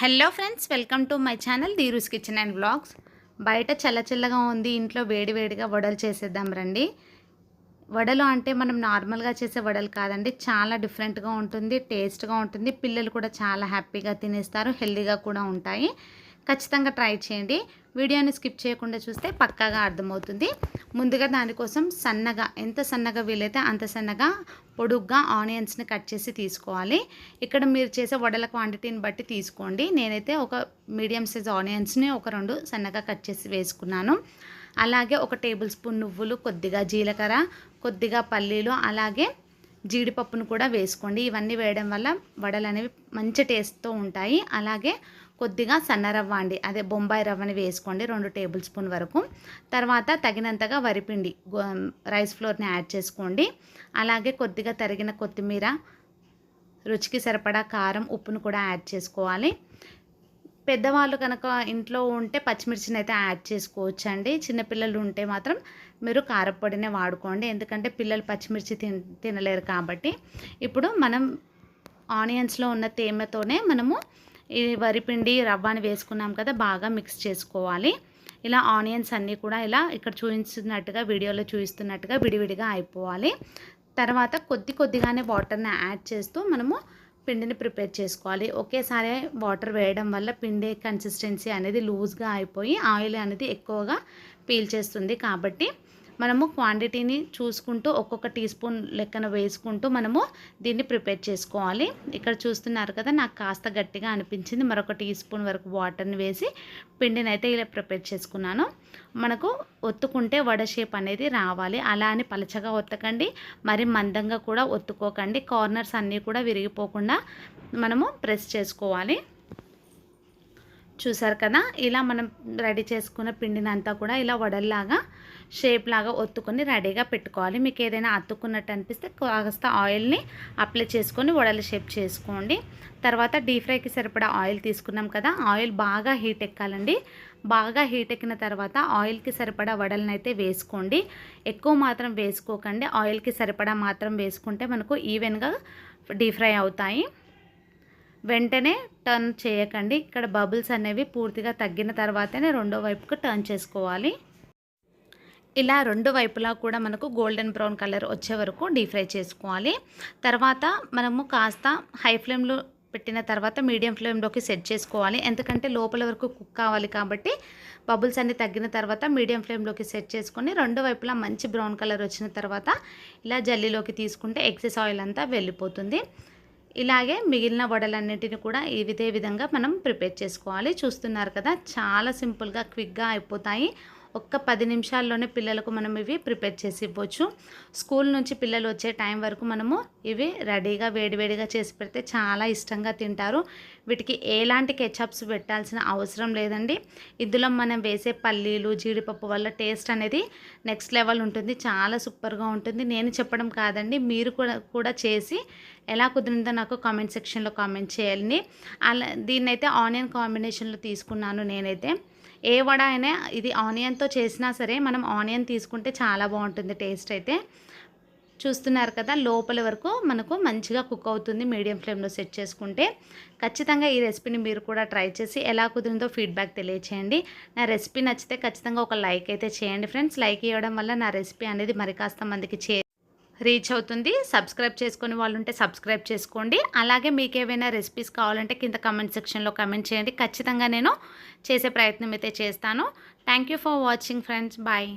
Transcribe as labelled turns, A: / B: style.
A: Hello friends welcome to my channel Dheeru's kitchen and blogs బయట చల్లచల్లగా ఉంది ఇంట్లో వేడి వేడిగా వడలు చేసేద్దాం రండి. వడలు అంటే మనం నార్మల్గా చేసే వడలు కాదండి చాలా డిఫరెంట్గా ఉంటుంది టేస్ట్గా ఉంటుంది. పిల్లలు కూడా చాలా హ్యాపీగా తినేస్తారు హెల్దీగా కూడా ఉంటాయి. ఖచ్చితంగా ట్రై చేయండి. వీడియోని స్కిప్ చేయకుండా చూస్తే పక్కాగా అర్థమవుతుంది. ముందుగా దానికోసం సన్నగా ఎంత సన్నగా వీలైతే అంత సన్నగా పొడుగ్గా ఆనియన్స్ని కట్ చేసి తీసుకోవాలి. ఇక్కడ మీరు చేసే వడల క్వాంటిటీని బట్టి తీసుకోండి. నేనైతే ఒక మీడియం సైజ్ ఆనియన్స్ని ఒక రెండు సన్నగా కట్ చేసి వేసుకున్నాను. అలాగే ఒక టేబుల్ స్పూన్ నువ్వులు కొద్దిగా జీలకర్ర కొద్దిగా పల్లీలు అలాగే జీడిపప్పును కూడా వేసుకోండి. ఇవన్నీ వేయడం వల్ల వడలు అనేవి మంచి టేస్ట్తో ఉంటాయి. అలాగే కొద్దిగా సన్న రవ్వ అండి. అదే బొంబాయి రవ్వని వేసుకోండి రెండు టేబుల్ స్పూన్ వరకు. తర్వాత తగినంతగా వరిపిండి రైస్ ఫ్లోర్ని యాడ్ చేసుకోండి. అలాగే కొద్దిగా తరిగిన కొత్తిమీర రుచికి సరిపడా కారం ఉప్పును కూడా యాడ్ చేసుకోవాలి. పెద్దవాళ్ళు కనుక ఇంట్లో ఉంటే పచ్చిమిర్చిని అయితే యాడ్ చేసుకోవచ్చు అండి చిన్నపిల్లలు ఉంటే మాత్రం మీరు కారపొడినే వాడుకోండి. ఎందుకంటే పిల్లలు పచ్చిమిర్చి తిన తినలేరు కాబట్టి. ఇప్పుడు మనం ఆనియన్స్లో ఉన్న తేమతోనే మనము ఈ వరిపిండి రవ్వని వేసుకున్నాం కదా బాగా మిక్స్ చేసుకోవాలి. ఇలా ఆనియన్స్ అన్నీ కూడా ఇలా ఇక్కడ చూపిస్తున్నట్టుగా వీడియోలో చూపిస్తున్నట్టుగా విడివిడిగా అయిపోవాలి. తర్వాత కొద్ది కొద్దిగానే వాటర్ని యాడ్ చేస్తూ మనము పిండిని ప్రిపేర్ చేసుకోవాలి. ఒకేసారి వాటర్ వేయడం వల్ల పిండి కన్సిస్టెన్సీ అనేది లూజ్గా అయిపోయి ఆయిల్ అనేది ఎక్కువగా పీల్ చేస్తుంది కాబట్టి మనము క్వాంటిటీని చూసుకుంటూ ఒక్కొక్క టీ స్పూన్ లెక్కన వేసుకుంటూ మనము దీన్ని ప్రిపేర్ చేసుకోవాలి. ఇక్కడ చూస్తున్నారు కదా నాకు కాస్త గట్టిగా అనిపించింది. మరొక టీ స్పూన్ వరకు వాటర్ని వేసి పిండిని అయితే ఇలా ప్రిపేర్ చేసుకున్నాను. మనకు ఒత్తుకుంటే వడ షేప్ అనేది రావాలి. అలా అని పలచగా ఒత్తకండి. మరి మందంగా కూడా ఒత్తుకోకండి. కార్నర్స్ అన్నీ కూడా విరిగిపోకుండా మనము ప్రెస్ చేసుకోవాలి. చూసారు కదా? ఇలా మనం రెడీ చేసుకున్న పిండిని అంతా కూడా ఇలా వడల్లాగా షేప్ లాగా ఒత్తుకొని రెడీగా పెట్టుకోవాలి. మీకు ఏదైనా అత్తుకున్నట్టు అనిపిస్తే కాస్త ఆయిల్ని అప్లై చేసుకొని వడల షేప్ చేసుకోండి. తర్వాత డీప్ ఫ్రైకి సరిపడా ఆయిల్ తీసుకున్నాం కదా? ఆయిల్ బాగా హీట్ ఎక్కాలండి. బాగా హీట్ ఎక్కిన తర్వాత ఆయిల్కి సరిపడా వడలను అయితే వేసుకోండి. ఎక్కువ మాత్రం వేసుకోకండి. ఆయిల్కి సరిపడా మాత్రం వేసుకుంటే మనకు ఈవెన్గా డీప్ ఫ్రై అవుతాయి. వెంటనే టర్న్ చేయకండి. ఇక్కడ బబుల్స్ అనేవి పూర్తిగా తగ్గిన తర్వాతనే రెండో వైపుకు టర్న్ చేసుకోవాలి. ఇలా రెండు వైపులా కూడా మనకు గోల్డెన్ బ్రౌన్ కలర్ వచ్చే వరకు డీప్ ఫ్రై చేసుకోవాలి. తర్వాత మనము కాస్త హై ఫ్లేమ్లో పెట్టిన తర్వాత మీడియం ఫ్లేమ్లోకి సెట్ చేసుకోవాలి. ఎందుకంటే లోపల వరకు కుక్ కావాలి కాబట్టి బబుల్స్ అన్ని తగ్గిన తర్వాత మీడియం ఫ్లేమ్లోకి సెట్ చేసుకొని రెండు వైపులా మంచి బ్రౌన్ కలర్ వచ్చిన తర్వాత ఇలా జల్లీలోకి తీసుకుంటే ఎక్సెస్ ఆయిల్ అంతా వెళ్ళిపోతుంది. ఇలాగే మిగిలిన వడలన్నింటిని కూడా ఇదే విధంగా మనం ప్రిపేర్ చేసుకోవాలి. చూస్తున్నారు కదా చాలా సింపుల్గా క్విక్గా అయిపోతాయి. ఒక్క పది నిమిషాల్లోనే పిల్లలకు మనం ఇవి ప్రిపేర్ చేసి ఇవ్వచ్చు. స్కూల్ నుంచి పిల్లలు వచ్చే టైం వరకు మనము ఇవి రెడీగా వేడివేడిగా చేసి పెడితే చాలా ఇష్టంగా తింటారు. వీటికి ఎలాంటి కెచప్స్ పెట్టాల్సిన అవసరం లేదండి. ఇందులో మనం వేసే పల్లీలు జీడిపప్పు వల్ల టేస్ట్ అనేది నెక్స్ట్ లెవెల్ ఉంటుంది. చాలా సూపర్గా ఉంటుంది. నేను చెప్పడం కాదండి. మీరు కూడా కూడా చేసి ఎలా కుదిరిందో నాకు కామెంట్ సెక్షన్లో కామెంట్ చేయాలని అలా దీన్నైతే ఆనియన్ కాంబినేషన్లో తీసుకున్నాను నేనైతే. ఏ వడ అయినా ఇది ఆనియన్తో చేసినా సరే మనం ఆనియన్ తీసుకుంటే చాలా బాగుంటుంది టేస్ట్ అయితే. చూస్తున్నారు కదా లోపల వరకు మనకు మంచిగా కుక్ అవుతుంది మీడియం ఫ్లేమ్లో సెట్ చేసుకుంటే. ఖచ్చితంగా ఈ రెసిపీని మీరు కూడా ట్రై చేసి ఎలా కుదిరిందో ఫీడ్బ్యాక్ తెలియచేయండి. నా రెసిపీ నచ్చితే ఖచ్చితంగా ఒక లైక్ అయితే చేయండి ఫ్రెండ్స్. లైక్ ఇవ్వడం వల్ల నా రెసిపీ అనేది మరి కాస్త మందికి చే రీచ్ అవుతుంది. సబ్స్క్రైబ్ చేసుకుని వాళ్ళు ఉంటే సబ్స్క్రైబ్ చేసుకోండి. అలాగే మీకు ఏవైనా రెసిపీస్ కావాలంటే కింద కమెంట్ సెక్షన్లో కమెంట్ చేయండి. ఖచ్చితంగా నేను చేసే ప్రయత్నం అయితే చేస్తాను. Thank for watching friends. Bye.